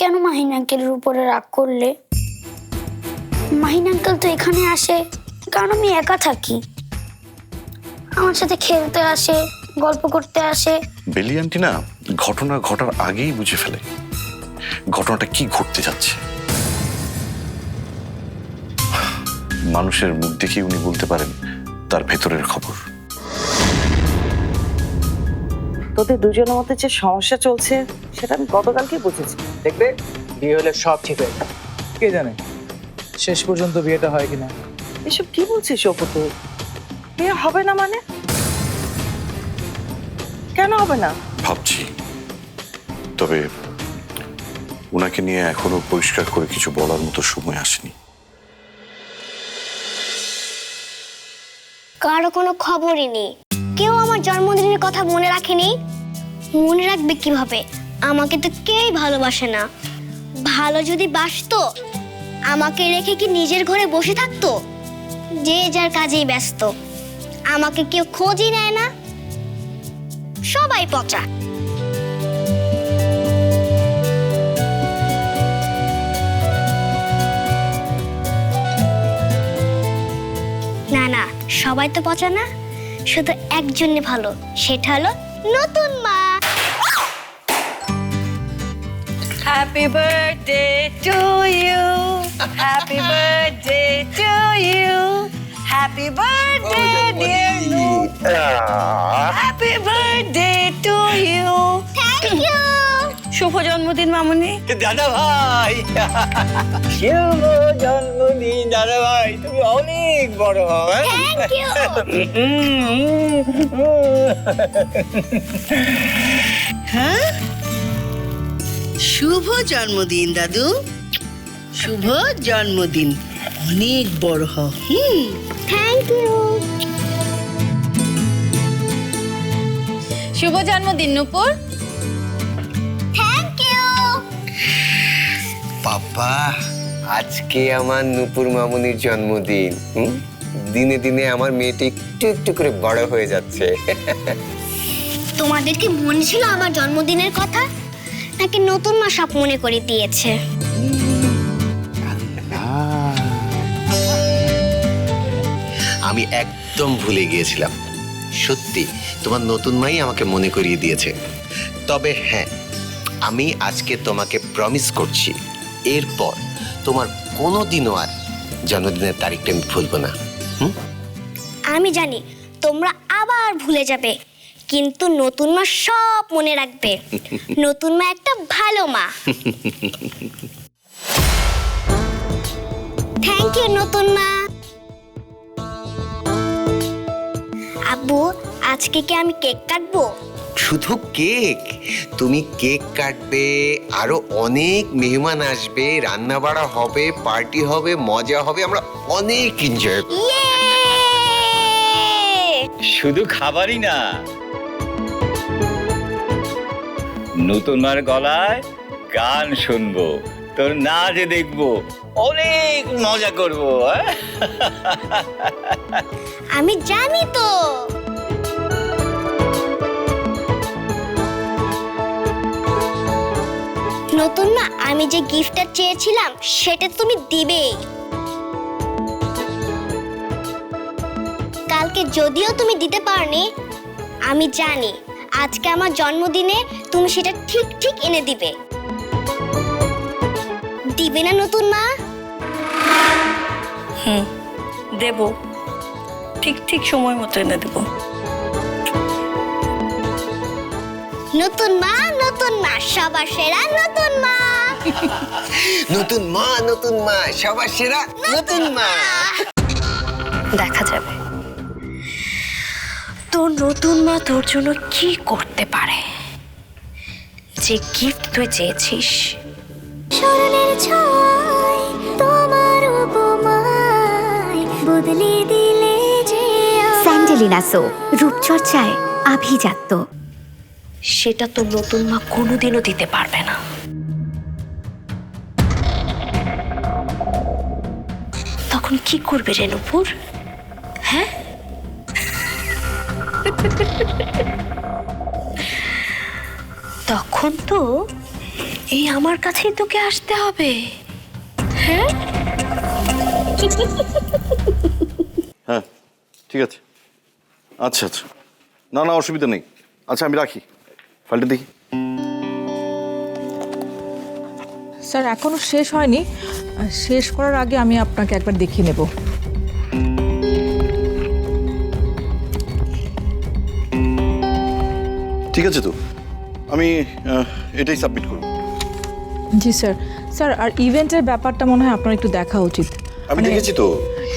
কেন মাহিন আঙ্কেলের উপরে রাগ করলে? মাহিন আঙ্কেল তো এখানে আসে, কারণ আমি একা থাকি। আমার সাথে খেলতে আসে, গল্প করতে আসে। বেলি আন্টি না, ঘটনা ঘটার আগেই বুঝে ফেলে। ঘটনাটা কি ঘটতে যাচ্ছে? মানুষের মুখ দেখে উনি বলতে পারেন, তার ভেতরের খবর। তোদের দুজনের মধ্যে যে সমস্যা চলছে সেটা আমি গতকালকে বুঝেছি। দেখবে? বিয়ে হলে সব ঠিক হয়ে যাবে। কে জানে? শেষ পর্যন্ত বিয়েটা হয় কিনা? এসব কি বলছিস অপু তুই? বিয়ে হবে না মানে? কেন হবে না? ভাবছি। তবে ওনাকে নিয়ে এখনও পরিষ্কার করে কিছু বলার মতো সময় আসেনি। কারও কোনো খবরই নেই। কেউ আমার জন্মদিনের কথা মনে রাখেনি? মনে রাখবে কীভাবে? আমাকে তো কেউই ভালোবাসে না। ভালো যদি বাসতো, আমাকে রেখে কি নিজের ঘরে বসে থাকতো? যে যার কাজেই ব্যস্ত। আমাকে কেউ খোঁজই নেয় না। সবাই পচা। না না, সবাই তো পচা না। শুধু একজনে ভালো সেটা হলো নতুন মা। Happy birthday to you happy birthday to you happy birthday dear Nuta happy birthday to you thank you শুভ জন্মদিন মামুনি। দাদা ভাই? শুভ জন্মদিন দাদা ভাই। তুমি অনেক বড় হও হ্যাঁ? শুভ জন্মদিন দাদু। শুভ জন্মদিন। অনেক বড় হ হুম। থ্যাংক ইউ শুভ জন্মদিন নুপুর। বাবা আজকে আমার নুপুর মামুনির জন্মদিন। হুম? দিনে দিনে আমার মেয়েটি একটু একটু করে বড় হয়ে যাচ্ছে। তোমাদের কি মনে ছিল আমার জন্মদিনের কথা? নাকি নতুন মা সব মনে করে দিয়েছে? আমি একদম ভুলে গিয়েছিলাম। সত্যি তোমার নতুন মাই আমাকে মনে করিয়ে দিয়েছে। তবে হ্যাঁ আমি আজকে তোমাকে প্রমিস করছি। এরপর তোমার কোনো দিনও আর জন্মদিনের তারিখটা আমি ভুলবো না হুম? আমি জানি তোমরা আবার ভুলে যাবে কিন্তু নতুন মা সব মনে রাখবে। নতুন মা একটা ভালো মা। থ্যাংক ইউ নতুন মা। আব্বু আজকে কি আমি কেক কাটবো? শুধু কেক? তুমি কেক কাটবে আরও অনেক মেহমান আসবে রান্না বাড়া হবে পার্টি হবে মজা হবে আমরা অনেক এনজয় ইয়ে! শুধু খাবারই না। নতুন মার গলায় গান শুনব তোর নাচ দেখব অনেক মজা করব হ্যাঁ? আমি জানি তো। নতুন না, আমি যে গিফটটা চেয়েছিলাম, সেটা তুমি দিবেই। কালকে যদিও তুমি দিতে পারনি, আমি জানি, আজকে আমার জন্মদিনে তুমি সেটা ঠিক ঠিক এনে দিবে। দিবে না নতুন মা? হুম, দেব। ঠিক ঠিক সময় মতো এনে দেবো। নতুন মা নতুন মা সবার সেরা নতুন মা। নতুন মা নতুন মা সবার সেরা নতুন মা। দেখা যাবে। তোর নতুন মা তোর জন্য কি করতে পারে? যে গিফট তুই চেয়েছিস। স্মরণের ছয় তোমার উপমায় বদলে দিলে যে স্যান্ডেলিনা সো রূপচর্চায় আভিজাত্য। সেটা তো নতুন মা কোনোদিনও দিতে পারবে না। তখন কি করবে রেণুপুর? হ্যাঁ? তখন তো এই আমার কাছেই তোকে আসতে হবে। হ্যাঁ? হ্যাঁ ঠিক আছে। আচ্ছা আচ্ছা। না না, অসুবিধা নেই। আচ্ছা আমি রাখি। ফাইলটা দেখি। স্যার এখনও শেষ হয়নি। শেষ করার আগে আমি আপনাকে একবার দেখিয়ে নেব। ঠিক আছে তো। আমি এটাই সাবমিট করব। জি স্যার। স্যার আর ইভেন্টের ব্যাপারটা মনে হয় আপনার একটু দেখা উচিত। আমি মানে- দেখেছি তো।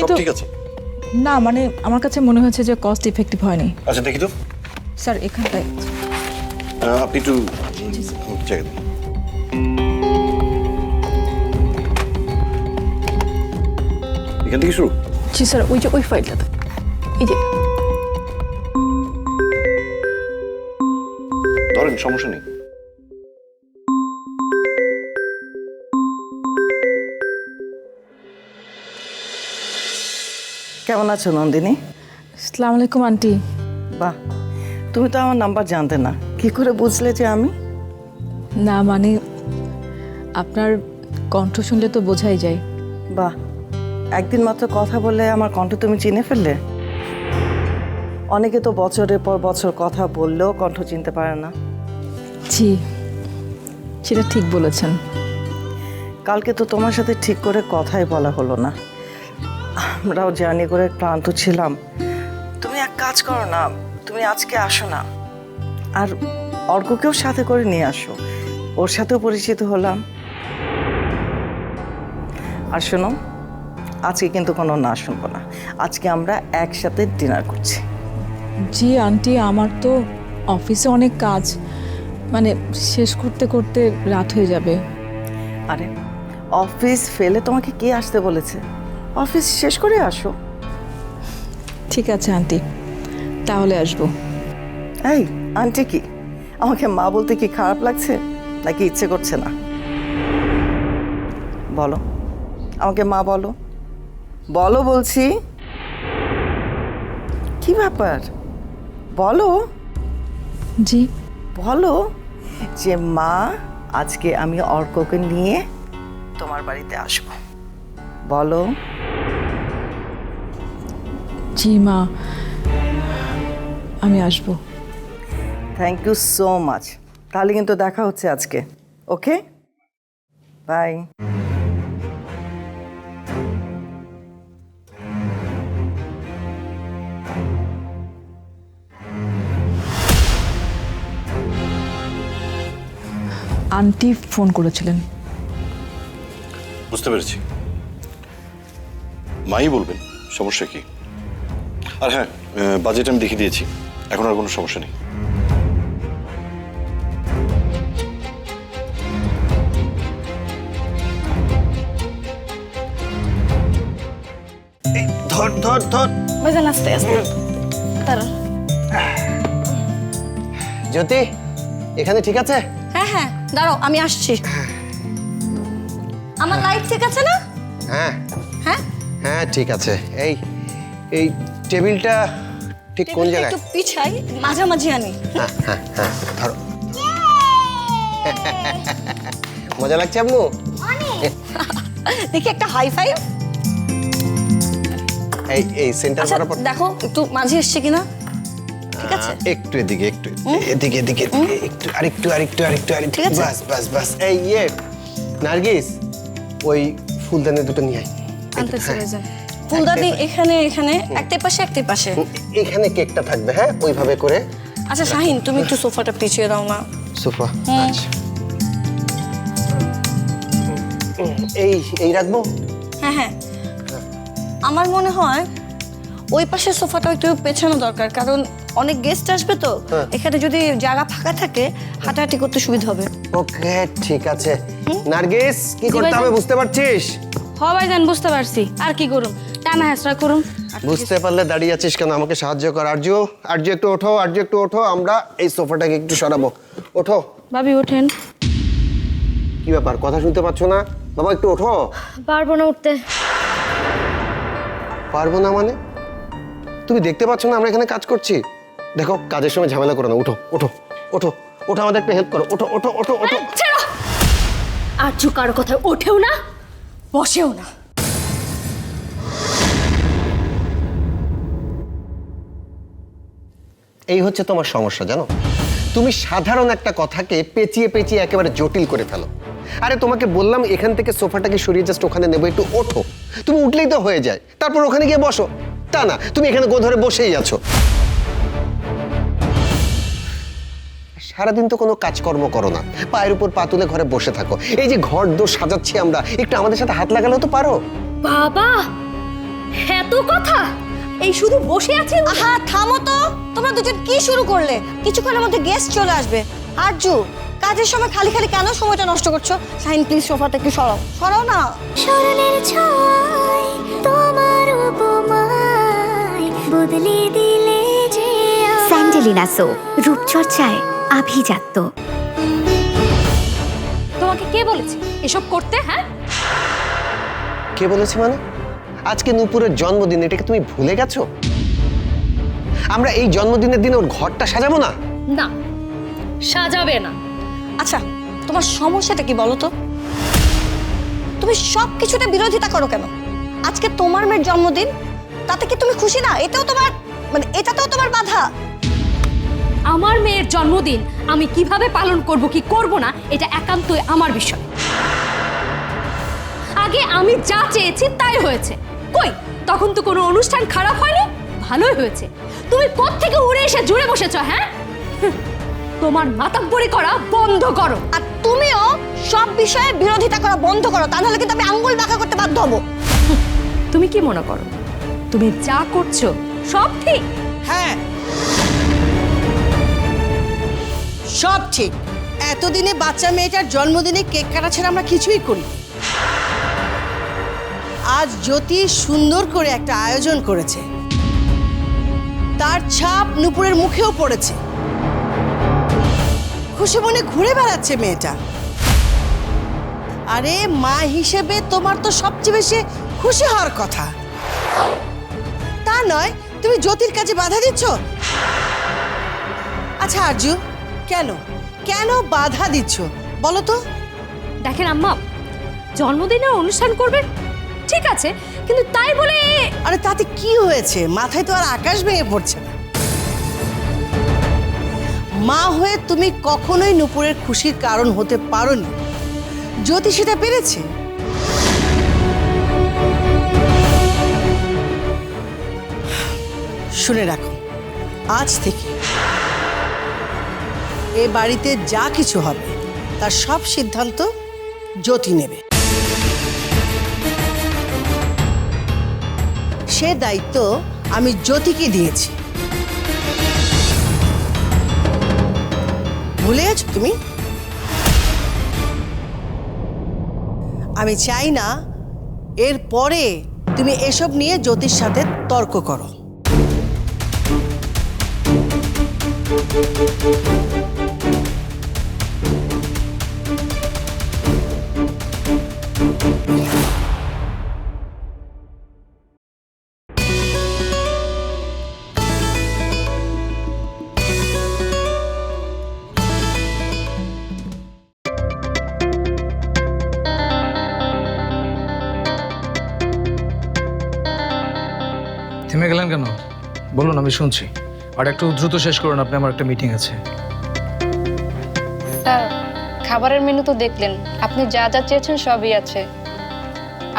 সব ঠিক আছে। না মানে আমার কাছে মনে হচ্ছে যে কস্ট ইফেক্টিভ হয়নি। আচ্ছা দেখি তো। স্যার এখানটায়। আপনি একটু দিন। এখান থেকে শুরু? জি স্যার ওই যে ওই ফাইলটাতে এই যে। ধরেন সমস্যা নেই। কেমন আছো নন্দিনী? আসসালামু আলাইকুম আন্টি। বাহ তুমি তো আমার নাম্বার জানতে না। কি করে বুঝলে যে আমি? না মানে আপনার কণ্ঠ শুনলে তো বোঝাই যায়। বাহ একদিন মাত্র কথা বলে আমার কণ্ঠ তুমি চিনে ফেললে? অনেকে তো বছরের পর বছর কথা বললেও কণ্ঠ চিনতে পারে না। জি সেটা ঠিক বলেছেন। কালকে তো তোমার সাথে ঠিক করে কথাই বলা হলো না। আমরাও জার্নি করে ক্লান্ত ছিলাম। তুমি এক কাজ করো না তুমি আজকে আসো না। আর অর্ককেও সাথে করে নিয়ে আসো। ওর সাথেও পরিচিত হলাম। আর শোনো আজকে কিন্তু কোনো না শুনব না। আজকে আমরা একসাথে ডিনার করছি। জি আন্টি আমার তো অফিসে অনেক কাজ। মানে শেষ করতে করতে রাত হয়ে যাবে। আরে অফিস ফেলে তোমাকে কে আসতে বলেছে? অফিস শেষ করে আসো। ঠিক আছে আন্টি। তাহলে আসব। এই আন্টি কি? আমাকে মা বলতে কি খারাপ লাগছে নাকি ইচ্ছে করছে না? বলো। আমাকে মা বলো। বলো বলছি। কি ব্যাপার? বলো। জি। বলো যে মা আজকে আমি অর্ককে নিয়ে তোমার বাড়িতে আসব। বলো। জি মা। আমি আসব। থ্যাংক ইউ সো মাচ তাহলে কিন্তু দেখা হচ্ছে আজকে। ওকে বাই আন্টি ফোন করেছিলেন। বুঝতে পেরেছি। মাই বলবেন সমস্যা কি? আর হ্যাঁ বাজেট আমি দেখিয়ে দিয়েছি। এখন আর কোনো সমস্যা নেই। ধর ধর ধর। ভাইজান আস্তে আস্তে দাঁড়ান জ্যোতি এখানে ঠিক আছে? হ্যাঁ হ্যাঁ দাঁড়াও আমি আসছি। আমার লাইট ঠিক আছে না? হ্যাঁ। হ্যাঁ? হ্যাঁ ঠিক আছে। এই এই টেবিলটা ঠিক কোন জায়গায়? একটু পিছাই মাঝামাঝি আনি। হ্যাঁ হ্যাঁ হ্যাঁ ধরো। মজা লাগছে আম্মু? দেখি একটা হাই ফাইভ এই এই সেন্টার আচ্ছা বরাবর। দেখো একটু মাঝে এসছে কিনা? ঠিক আছে? একটু এদিকে একটু এদিকে এদিকে একটু আরেকটু আরেকটু আরেকটু আরেকটু। ঠিক আছে? বাস বাস বাস। এই ইয়ে নার্গিস ওই ফুলদানি দুটো নিয়ে আয়। আনতে হ্যাঁ, ফুলদানি এখানে এখানে একটাই পাশে একটাই পাশে? এখানে কেকটা থাকবে হ্যাঁ ওইভাবে করে। আচ্ছা শাহিন তুমি একটু সোফাটা পিছিয়ে দাও না। সোফা আচ্ছা। এই এই রাখব? হ্যাঁ হ্যাঁ। আমার মনে হয় ওই পাশের সোফাটা একটু পেছানো দরকার কারণ অনেক গেস্ট আসবে তো। হ্যাঁ। এখানে যদি জায়গা ফাঁকা থাকে হাঁটাহাঁটি করতে সুবিধা হবে। ওকে ঠিক আছে। নার্গিস কি করতে। হবে বুঝতে পারছিস? হ ভাইজান বুঝতে পারছি। আর কি করুম? টানা হেসরা করুম। বুঝতে পারলে দাঁড়িয়ে আছিস কেন? আমাকে সাহায্য কর। আরজু আরজু একটু ওঠো আরজু একটু ওঠো। আমরা এই সোফাটাকে একটু সরাবো। ওঠো। ভাবি ওঠেন। কি ব্যাপার? কথা শুনতে পাচ্ছ না? বাবা একটু ওঠো। পারব না উঠতে। পারব না মানে? তুমি দেখতে পাচ্ছ না আমরা এখানে কাজ করছি? দেখো কাজের সময় ঝামেলা করো না ওঠো ওঠো ওঠো ওঠো আমাদের একটু হেল্প করো ওঠো ওঠো ওঠো ওঠো আর জু কারও কথায় ওঠেও না বসেও না। এই হচ্ছে তোমার সমস্যা জানো? তুমি সাধারণ একটা কথাকে পেঁচিয়ে পেঁচিয়ে একেবারে জটিল করে ফেলো। আরে তোমাকে বললাম এখান থেকে সোফাটাকে সরিয়ে জাস্ট ওখানে নেব একটু ওঠো। তুমি উঠলেই তো হয়ে যায়। তারপর ওখানে গিয়ে বসো। তা না তুমি এখানে গো ধরে বসেই আছো। সারাদিন তো কোনো কাজকর্ম করো না। পায়ের উপর পা তুলে ঘরে বসে থাকো। এই যে ঘর দোর সাজাচ্ছি আমরা একটু আমাদের সাথে হাত লাগালেও তো পারো। বাবা এত কথা! এই শুধু বসে আছে আহা থামো তো! তোমরা দুজন কি শুরু করলে? কিছুক্ষণের মধ্যে গেস্ট চলে আসবে। আরজু কাজের সময় খালি খালি কেন সময়টা নষ্ট করছ? শাইন প্লিজ সোফাতে একটু সরাও। সরাও না। স্মরণের ছয় তোমার উপমায় বদলে দিলে যে স্যান্ডেলিনা সো রূপচর্চায় আভিজাত্য। তোমাকে কে বলেছে? এসব করতে হ্যাঁ? কে বলেছে মানে? আজকে নূপুরের জন্মদিন এটাকে তুমি ভুলে গেছো? আমরা এই জন্মদিনের দিনে ওর ঘরটা সাজাবো না? না সাজাবে না। আচ্ছা তোমার সমস্যাটা কি বলো তো? তুমি সব কিছুতে বিরোধিতা করো কেন? আজকে তোমার মেয়ের জন্মদিন, তাতে কি তুমি খুশি না? এটাও তোমার মানে এটাতেও তোমার বাধা। আমার মেয়ের জন্মদিন আমি কীভাবে পালন করব, কি করব না, এটা একান্তই আমার বিষয়। আগে আমি যা চেয়েছি তাই হয়েছে। কই, তখন তো কোনো অনুষ্ঠান খারাপ হয়নি? ভালোই হয়েছে। তুমি থেকে উড়ে এসে জুড়ে বসেছো হ্যাঁ? তোমার মাতাব্বরি করা বন্ধ করো। আর তুমিও সব বিষয়ে বিরোধিতা করা বন্ধ করো তা নাহলে কিন্তু আমি আঙ্গুল বাঁকা করতে বাধ্য হব। তুমি কি মনে করো? তুমি যা করছ সব ঠিক? হ্যাঁ। সব ঠিক। এতদিনে বাচ্চা মেয়েটার জন্মদিনে কেক কাটা ছাড়া আমরা কিছুই করি আজ জ্যোতি সুন্দর করে একটা আয়োজন করেছে। তার ছাপ নুপুরের মুখেও পড়েছে। খুশি মনে ঘুরে বেড়াচ্ছে মেয়েটা। আরে মা হিসেবে তোমার তো সবচেয়ে বেশি খুশি হওয়ার কথা। তা নয় তুমি জ্যোতির কাজে বাধা দিচ্ছ? আচ্ছা আরজু কেন? কেন বাধা দিচ্ছ? বলো তো। দেখেন আম্মা জন্মদিনের অনুষ্ঠান করবেন? ঠিক আছে কিন্তু তাই বলে আরে তাতে কি হয়েছে? মাথায় তো আর আকাশ ভেঙে পড়ছে না। মা হয়ে তুমি কখনোই নুপুরের খুশির কারণ হতে পারোনি। জ্যোতি সেটা পেরেছে? শুনে রাখো, আজ থেকে এ বাড়িতে যা কিছু হবে, তার সব সিদ্ধান্ত জ্যোতি নেবে। সে দায়িত্ব আমি জ্যোতিকে দিয়েছি। ভুলে গেছো তুমি? আমি চাই না এর পরে তুমি এসব নিয়ে জ্যোতির সাথে তর্ক করো। থেমে কেন? বলুন আমি শুনছি। আর একটু দ্রুত শেষ করুন আপনি আমার একটা মিটিং আছে। স্যার খাবারের মেনু তো দেখলেন। আপনি যা যা চেয়েছেন সবই আছে।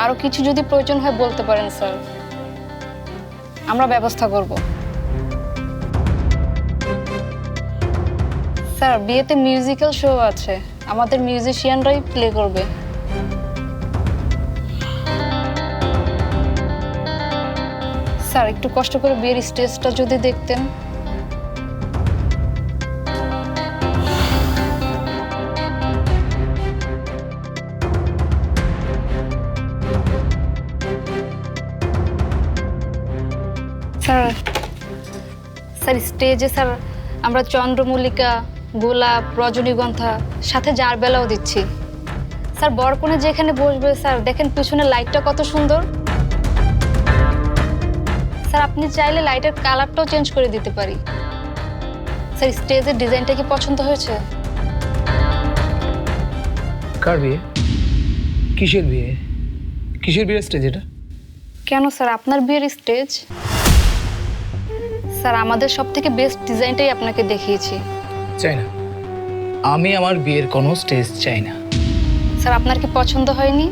আরও কিছু যদি প্রয়োজন হয় বলতে পারেন স্যার। আমরা ব্যবস্থা করব। স্যার বিয়েতে মিউজিক্যাল শো আছে। আমাদের মিউজিশিয়ানরাই প্লে করবে। স্যার, একটু কষ্ট করে বিয়ের স্টেজটা যদি দেখতেন। স্যার স্যার, স্টেজে স্যার, আমরা চন্দ্রমল্লিকা, গোলাপ, রজনীগন্ধা, সাথে জার বেলাও দিচ্ছি। স্যার, বরকনে যেখানে বসবে, স্যার, দেখেন পিছনে লাইটটা কত সুন্দর। স্যার আপনি চাইলে লাইটের কালারটাও চেঞ্জ করে দিতে পারি। স্যার স্টেজের ডিজাইনটা কি পছন্দ হয়েছে? কার বিয়ে? কিসের বিয়ে? কিসের বিয়ের স্টেজ এটা? কেন স্যার আপনার বিয়ের স্টেজ? স্যার আমাদের সব থেকে বেস্ট ডিজাইনটাই আপনাকে দেখিয়েছি। চাই না। আমি আমার বিয়ের কোনো স্টেজ চাই না। স্যার আপনার কি পছন্দ হয়নি?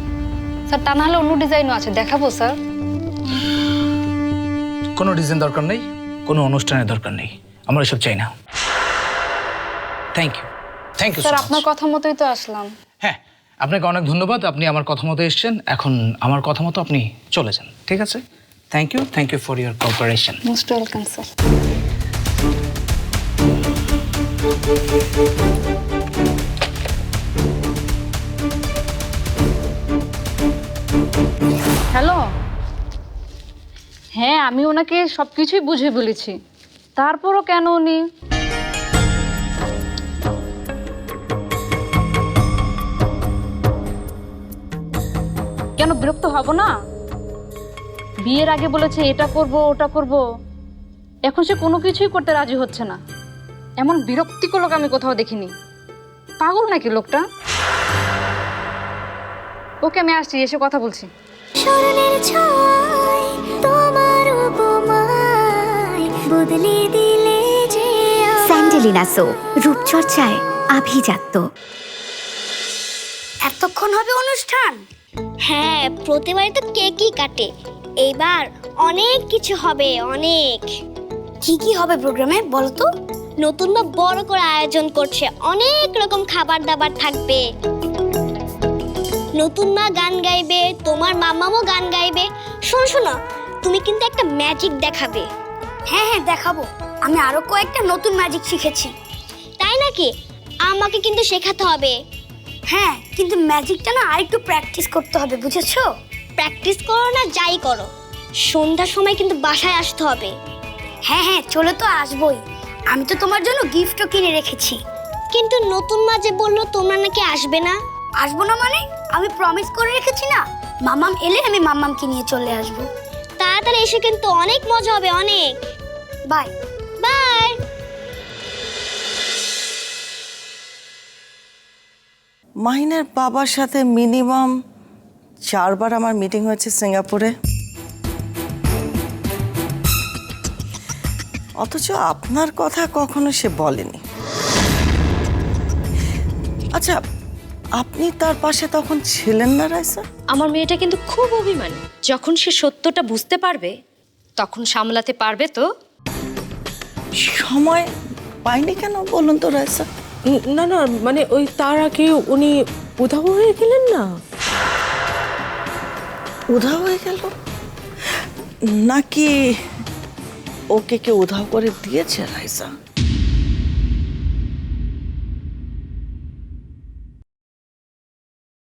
স্যার তা না হলে অন্য ডিজাইনও আছে দেখাবো স্যার। কোনো ডিজাইন দরকার নেই কোনো অনুষ্ঠানের দরকার নেই। আমরা এসব চাই না। Thank you thank you sir আপনার কথা মতোই তো আসলাম। হ্যাঁ আপনাকে অনেক ধন্যবাদ। আপনি আমার কথা মতো এসেছেন। এখন আমার কথা মতো আপনি চলে যান ঠিক আছে? Thank you thank you for your cooperation most welcome sir hello হ্যাঁ আমি ওনাকে সব কিছুই বুঝে বলেছি। তারপরও কেন উনি? কেন বিরক্ত হব না? বিয়ের আগে বলেছে এটা করব, ওটা করব। এখন সে কোনো কিছুই করতে রাজি হচ্ছে না। এমন বিরক্তিকর লোক আমি কোথাও দেখিনি। পাগল নাকি লোকটা? ওকে আমি আসছি, এসে কথা বলছি। বদলে দিলে যে স্যান্ডেলিনা সো রূপচর্চায় আভিজাত্য। এতক্ষণ হবে অনুষ্ঠান? হ্যাঁ প্রতিবারই তো কেকই কাটে। এইবার অনেক কিছু হবে অনেক। কি কি হবে প্রোগ্রামে বলো তো? নতুন বা বড় করে আয়োজন করছে অনেক রকম খাবার দাবার থাকবে। নতুন মা গান গাইবে তোমার মামামও গান গাইবে। শোনো শোনো তুমি কিন্তু একটা ম্যাজিক দেখাবে। হ্যাঁ হ্যাঁ দেখাবো। আমি আরও কয়েকটা নতুন ম্যাজিক শিখেছি। তাই নাকি? আমাকে কিন্তু শেখাতে হবে। হ্যাঁ কিন্তু ম্যাজিকটা না আরেকটু প্র্যাকটিস করতে হবে বুঝেছ? প্র্যাকটিস করো না যাই করো। সন্ধ্যার সময় কিন্তু বাসায় আসতে হবে। হ্যাঁ হ্যাঁ চলে তো আসবোই। আমি তো তোমার জন্য গিফটও কিনে রেখেছি। কিন্তু নতুন মা যে বলল তোমরা নাকি আসবে না? আসব না মানে? আমি প্রমিস করে রেখেছি না? মামাম এলে আমি মামামকে নিয়ে চলে আসব। তাড়াতাড়ি এসে কিন্তু অনেক মজা হবে, অনেক। বাই। বাই। মাহিনের বাবার সাথে মিনিমাম চারবার আমার মিটিং হয়েছে সিঙ্গাপুরে। অথচ আপনার কথা কখনো সে বলেনি। আচ্ছা আপনি তার পাশে তখন ছিলেন না রাইসা? আমার মেয়েটা কিন্তু খুব অভিমানী। যখন সে সত্যটা বুঝতে পারবে তখন সামলাতে পারবে তো? সময় পাইনি কেন বলুন তো রাইসা? না না মানে ওই তার আগে উনি উধাও হয়ে গেলেন না? উধাও হয়ে গেল? নাকি ওকে কে উধাও করে দিয়েছে রাইসা?